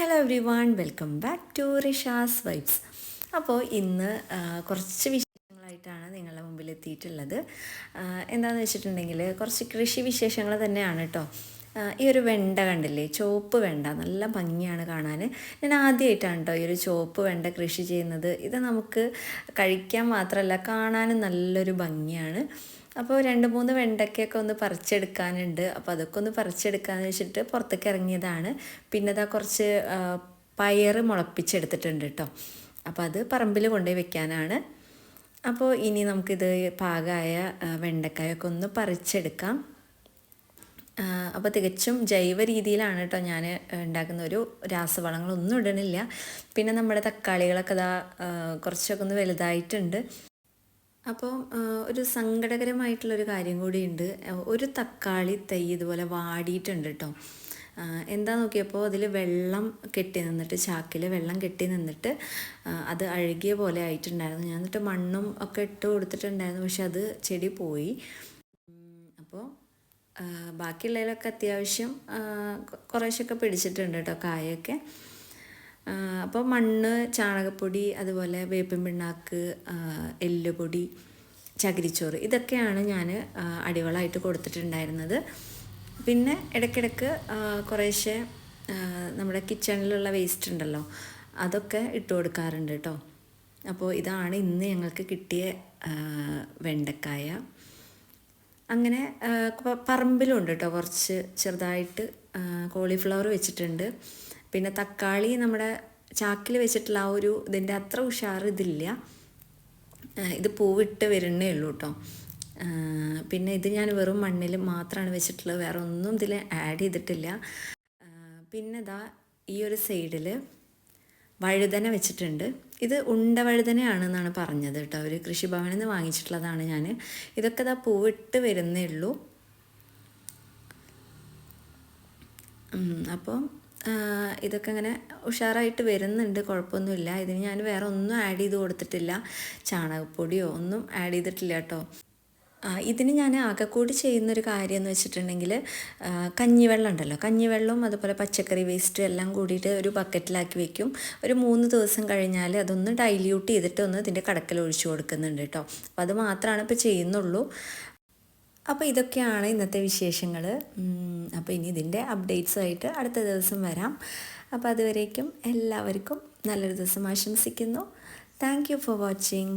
Hello everyone welcome back to Rishas vibes അപ്പോൾ ഇന്ന് കുറച്ച് വിശേഷങ്ങളായിട്ടാണ് നിങ്ങളുടെ മുമ്പിൽ എത്തിയിട്ടുള്ളത് എന്താണെന്ന് വെച്ചിട്ടുണ്ടെങ്കിൽ കുറച്ച് കൃഷി വിശേഷങ്ങൾ തന്നെയാണ് കേട്ടോ ഈ ഒരു വെണ്ട കണ്ടില്ലേ? ചുവപ്പ് വെണ്ട. നല്ല ഭംഗിയാണ് കാണാൻ ഞാൻ ആദ്യമായിട്ടാണ് കേട്ടോ ഈ ഒരു ചുവപ്പ് വെണ്ട കൃഷി ചെയ്യുന്നത്. ഇത് നമുക്ക് കഴിക്കാൻ മാത്രമല്ല കാണാനും നല്ലൊരു ഭംഗിയാണ്. അപ്പോൾ രണ്ട് മൂന്ന് വെണ്ടയ്ക്കൊക്കെ ഒന്ന് പറിച്ചെടുക്കാനുണ്ട്. അപ്പോൾ അതൊക്കെ ഒന്ന് പറിച്ചെടുക്കാന്ന് വെച്ചിട്ട് പുറത്തേക്ക് ഇറങ്ങിയതാണ്. പിന്നെ അതാ കുറച്ച് പയറ് മുളപ്പിച്ചെടുത്തിട്ടുണ്ട് കേട്ടോ അപ്പോൾ അത് പറമ്പിൽ കൊണ്ടുപോയി വെക്കാനാണ്. അപ്പോൾ ഇനി നമുക്കിത് പാകമായ വെണ്ടക്കായൊക്കെ ഒന്ന് പറിച്ചെടുക്കാം. അപ്പോൾ തികച്ചും ജൈവ രീതിയിലാണ് കേട്ടോ ഞാൻ ഉണ്ടാക്കുന്ന ഒരു രാസവളങ്ങളൊന്നും ഇടണില്ല. പിന്നെ നമ്മുടെ തക്കാളികളൊക്കെ ഇതാ കുറച്ചൊക്കെ ഒന്ന് വലുതായിട്ടുണ്ട്. അപ്പോൾ ഒരു സങ്കടകരമായിട്ടുള്ളൊരു കാര്യം കൂടിയുണ്ട്. ഒരു തക്കാളി തൈ ഇതുപോലെ വാടിയിട്ടുണ്ട് കേട്ടോ എന്താ നോക്കിയപ്പോൾ അതിൽ വെള്ളം കെട്ടി നിന്നിട്ട് ചാക്കിൽ വെള്ളം കെട്ടി നിന്നിട്ട് അത് അഴുകിയ പോലെ ആയിട്ടുണ്ടായിരുന്നു. ഞാൻ എന്നിട്ട് മണ്ണും ഒക്കെ ഇട്ട് കൊടുത്തിട്ടുണ്ടായിരുന്നു പക്ഷെ അത് ചെടി പോയി. ബാക്കിയുള്ളതിലൊക്കെ അത്യാവശ്യം കുറേശ്ശൊക്കെ പിടിച്ചിട്ടുണ്ട് കേട്ടോ കായൊക്കെ. അപ്പോൾ മണ്ണ് ചാണകപ്പൊടി അതുപോലെ വേപ്പിൻ പിണ്ണാക്ക് എല്ലുപൊടി ചകിരിച്ചോറ് ഇതൊക്കെയാണ് ഞാൻ അടിവളമായിട്ട് കൊടുത്തിട്ടുണ്ടായിരുന്നത്. പിന്നെ ഇടയ്ക്കിടയ്ക്ക് കുറേശ്ശെ നമ്മുടെ കിച്ചണിലുള്ള വേസ്റ്റ് ഉണ്ടല്ലോ അതൊക്കെ ഇട്ട് കൊടുക്കാറുണ്ട് കേട്ടോ അപ്പോൾ ഇതാണ് ഇന്ന് ഞങ്ങൾക്ക് കിട്ടിയ വെണ്ടക്കായ. അങ്ങനെ പറമ്പിലുണ്ട് കേട്ടോ കുറച്ച് ചെറുതായിട്ട് കോളിഫ്ലവർ വെച്ചിട്ടുണ്ട്. പിന്നെ തക്കാളി നമ്മുടെ ചാക്കിൽ വെച്ചിട്ടുള്ള ആ ഒരു ഇതിന്റെ അത്ര ഉഷാർ ഇതില്ല. ഇത് പൂവിട്ട് വരുന്നേ ഉള്ളൂ കേട്ടോ പിന്നെ ഇത് ഞാൻ വെറും മണ്ണിൽ മാത്രമാണ് വെച്ചിട്ടുള്ളത്. വേറെ ഒന്നും ഇതിൽ ആഡ് ചെയ്തിട്ടില്ല. പിന്നെ ഇതാ ഈ ഒരു സൈഡിൽ വഴുതന വെച്ചിട്ടുണ്ട്. ഇത് ഉണ്ട വഴുതനയാണെന്നാണ് പറഞ്ഞത് കേട്ടോ. അവർ കൃഷിഭവനിൽ നിന്ന് വാങ്ങിച്ചിട്ടുള്ളതാണ് ഞാൻ ഇതൊക്കെ ഇതാ പൂവിട്ട് വരുന്നേ ഉള്ളൂ. അപ്പോൾ ഇതൊക്കെ ഇങ്ങനെ ഉഷാറായിട്ട് വരുന്നുണ്ട്. കുഴപ്പമൊന്നുമില്ല. ഇതിന് ഞാൻ വേറെ ഒന്നും ആഡ് ചെയ്ത് കൊടുത്തിട്ടില്ല. ചാണകപ്പൊടിയോ ഒന്നും ആഡ് ചെയ്തിട്ടില്ല കേട്ടോ. ഇതിന് ഞാൻ ആകെക്കൂടി ചെയ്യുന്നൊരു കാര്യം എന്ന് വെച്ചിട്ടുണ്ടെങ്കിൽ കഞ്ഞിവെള്ളം ഉണ്ടല്ലോ. കഞ്ഞിവെള്ളവും അതുപോലെ പച്ചക്കറി വേസ്റ്റ് എല്ലാം കൂടിയിട്ട് ഒരു ബക്കറ്റിലാക്കി വെക്കും. ഒരു മൂന്ന് ദിവസം കഴിഞ്ഞാൽ അതൊന്ന് ഡൈല്യൂട്ട് ചെയ്തിട്ട് ഒന്ന് ഇതിന്റെ കടക്കൽ ഒഴിച്ചു കൊടുക്കുന്നുണ്ട് കേട്ടോ അപ്പോൾ അത് മാത്രമാണ് ഇപ്പോൾ ചെയ്യുന്നുള്ളൂ. അപ്പോൾ ഇതൊക്കെയാണ് ഇന്നത്തെ വിശേഷങ്ങൾ അപ്പോൾ ഇനി ഇതിന്റെ അപ്ഡേറ്റ്സുമായിട്ട് അടുത്ത ദിവസം വരാം. അപ്പോൾ അതുവരേക്കും എല്ലാവർക്കും നല്ലൊരു ദിവസം ആശംസിക്കുന്നു. Thank you for watching